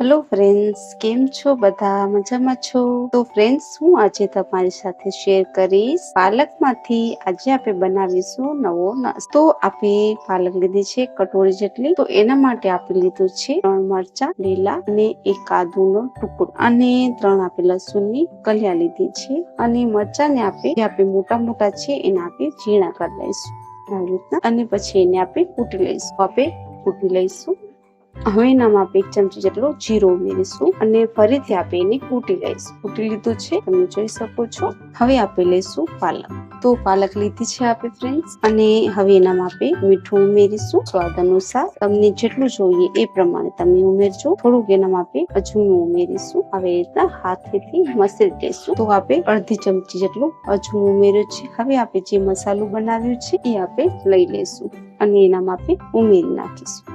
Hello friends કેમ છો? બધા મજામાં છો? તો ફ્રેન્ડ્સ હું આજે તમારી સાથે શેર કરીશ પાલકમાંથી આજે આપણે બનાવીશું નવો નાસ્તો. આપણે પાલક લીધી છે કટોરી જેટલી. તો એના માટે આપણે લીધું છે ત્રણ મરચા, લીલા અને એક આદુનો ટુકડો. અને ત્રણ આપણે લસુણની કલિયા લીધી છે. અને મરચાને આપણે, જે આપણે મોટા મોટા છે, એને આપણે ઝીણા કરી લઈશું. આવી રીતના. અને પછી એને આપણે કૂટી લઈશું. આપણે કૂટી લઈશું. હવે એનામાં આપણે એક ચમચી જેટલો જીરો ઉમેરીશું અને ફરીથી આપણે એને કૂટી લઈશું. કૂટી લીધું છે, તમે જોઈ શકો છો. હવે આપણે લઈશું પાલક. તો પાલક લીધી છે આપણે ફ્રેન્ડ્સ અને હવે એનામાં આપણે મીઠું ઉમેરીશું. સ્વાદ અનુસાર તમને જેટલું જોઈએ એ પ્રમાણે તમે ઉમેરજો. થોડુંક એનામાં આપણે અજમું ઉમેરીશું. આવી રીતના હાથેથી મસળી લઈશું. તો આપણે અડધી ચમચી જેટલું અજમું ઉમેર્યું છે. હવે આપણે જે મસાલો બનાવ્યું છે એ આપણે લઈ લઈશું અને એનામાં આપણે ઉમેરી નાખીશું.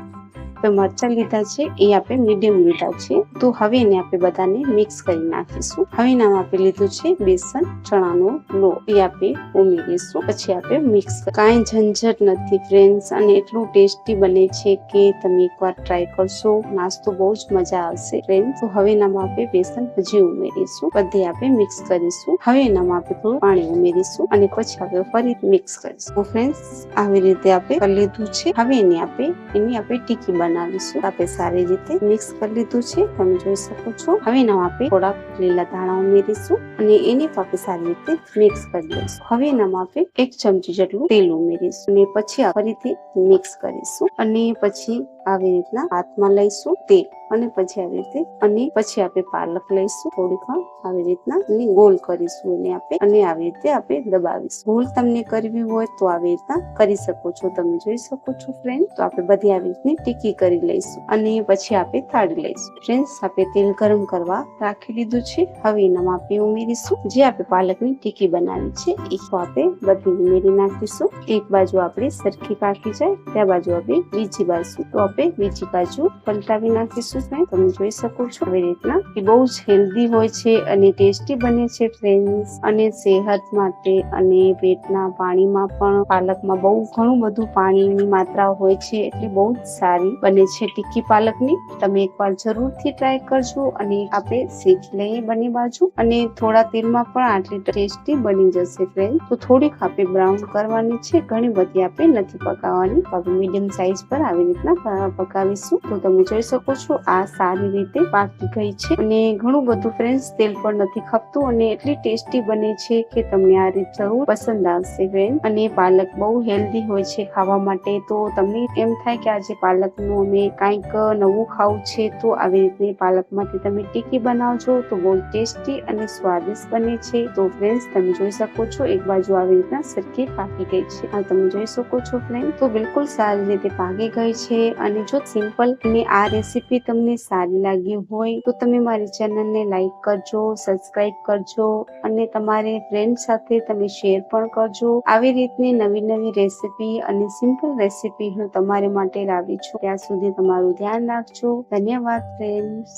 આપણે મરચાં લીધા છે, એ આપણે મીડિયમ લીધા છે. તો હવે એને આપણે બધાને મિક્સ કરી નાખીશું. હવે નામ આપણે લીધું છે બેસન, ચણાનો લો એ આપણે ઉમેરીશું. પછી આપણે મિક્સ કાંઈ ઝંઝટ નથી ફ્રેન્ડ્સ અને એટલું ટેસ્ટી બને છે કે તમે એકવાર ટ્રાય કરશો. નાસ્તો બહુ જ મજા આવશે ફ્રેન્ડ્સ તો હવે એનામાં આપણે બેસન હજી ઉમેરીશું. બધે આપણે મિક્સ કરીશું. હવે એનામાં આપણે થોડું પાણી ઉમેરીશું અને પછી આપણે ફરી મિક્સ કરીશું. ફ્રેન્ડ્સ આવી રીતે આપણે લીધું છે. હવે એને આપણે એની આપણે ટીકી બનાવીશું. આપણે સારી રીતે મિક્સ કરી લીધું છે. તમે જોઈ શકો છો. હવે એનામાં આપણે થોડાક લીલા ધાણા ઉમેરીશું અને એને પણ આપણે સારી રીતે મિક્સ કરી દઈશું હવે એનામાં આપણે એક ચમચી જેટલું તેલ ઉમેરીશું. અને પછી ફરીથી મિક્સ કરીશું. અને પછી આવી રીતના હાથમાં લઈશું તેલ અને પછી આવી રીતે અને પછી આપણે પાલક લઈશું. થોડીક આવી રીતના અને ગોલ કરીશું એને આપણે અને આવી રીતે આપણે દબાવીશું. ગોલ તમને કરવી હોય તો આવી રીતના કરી શકો છો. તમે જોઈ શકો છો ફ્રેન્ડ તો આપણે બધી આવી રીતની ટીકી કરી લઈશું અને પછી આપણે થાળી લઈશું. ફ્રેન્ડ્સ આપણે તેલ ગરમ કરવા રાખી લીધું છે. હવે એનામાં આપણે ઉમેરીશું. જે આપણે પાલકની ટીકી બનાવી છે એ આપણે બધી ઉમેરી નાખીશું. એક બાજુ આપણે સરખી પાકી જાય, ત્યાં બાજુ આપણે બીજી બાજુ. તો આપણે બીજી બાજુ પલટાવી નાખીશું ફ્રેન્ડ તમે જોઈ શકો છો. આવી રીતના એ બહુ જ હેલ્ધી હોય છે અને ટેસ્ટી બને છે ફ્રેન્ડ્સ અને સેહત માટે અને પેટના પાણીમાં પણ પાલકમાં બહુ ઘણું બધું પાણીની માત્રા હોય છે, એટલે બહુ જ સારી બને છે ટીકી પાલકની. તમે એકવાર જરૂરથી ટ્રાય કરજો અને આપણે શીખી લઈએ બંને બાજુ. અને થોડા તેલમાં પણ આટલી ટેસ્ટી બની જશે ફ્રેન્ડ તો થોડીક આપણે બ્રાઉન કરવાની છે, ઘણી બધી આપણે નથી પકાવવાની. મીડિયમ સાઈઝ પર આવી રીતના પકાવીશું. તો તમે જોઈ શકો છો, આ સારી રીતે પાકી ગઈ છે. અને ઘણું બધું ફ્રેન્ડ્સ તેલ પણ નથી ખપતું અને એટલી ટેસ્ટી બને છે કે તમને આ રીત જરૂર પસંદ આવશે ફ્રેન્ડ અને પાલક બહુ હેલ્ધી હોય છે ખાવા માટે. તો તમને એમ થાય કે આજે પાલકનું અમે કાંઈક નવું ખાવું છે, તો આવી રીતે પાલકમાંથી તમે ટીકી બનાવજો. તો બહુ ટેસ્ટી અને સ્વાદિષ્ટ બને છે. તો ફ્રેન્ડ્સ તમે જોઈ શકો છો, એક બાજુ આવી રીતના સરખી પાકી ગઈ છે. આ તમે જોઈ શકો છો ફ્રેન્ડ તો બિલકુલ સારી રીતે પાકી ગઈ છે અને જો સિમ્પલ અને આ રેસીપી તમને સારી લાગી હોય, તો તમે મારી ચેનલને લાઈક કરજો, સબસ્ક્રાઇબ કરજો અને તમારે ફ્રેન્ડ સાથે તમે શેર પણ કરજો. આવી રીતની નવી નવી રેસીપી અને સિમ્પલ રેસીપી હું તમારી માટે લાવી છું. ત્યાં સુધી તમારું ધ્યાન રાખજો. ધન્યવાદ ફ્રેન્ડ્સ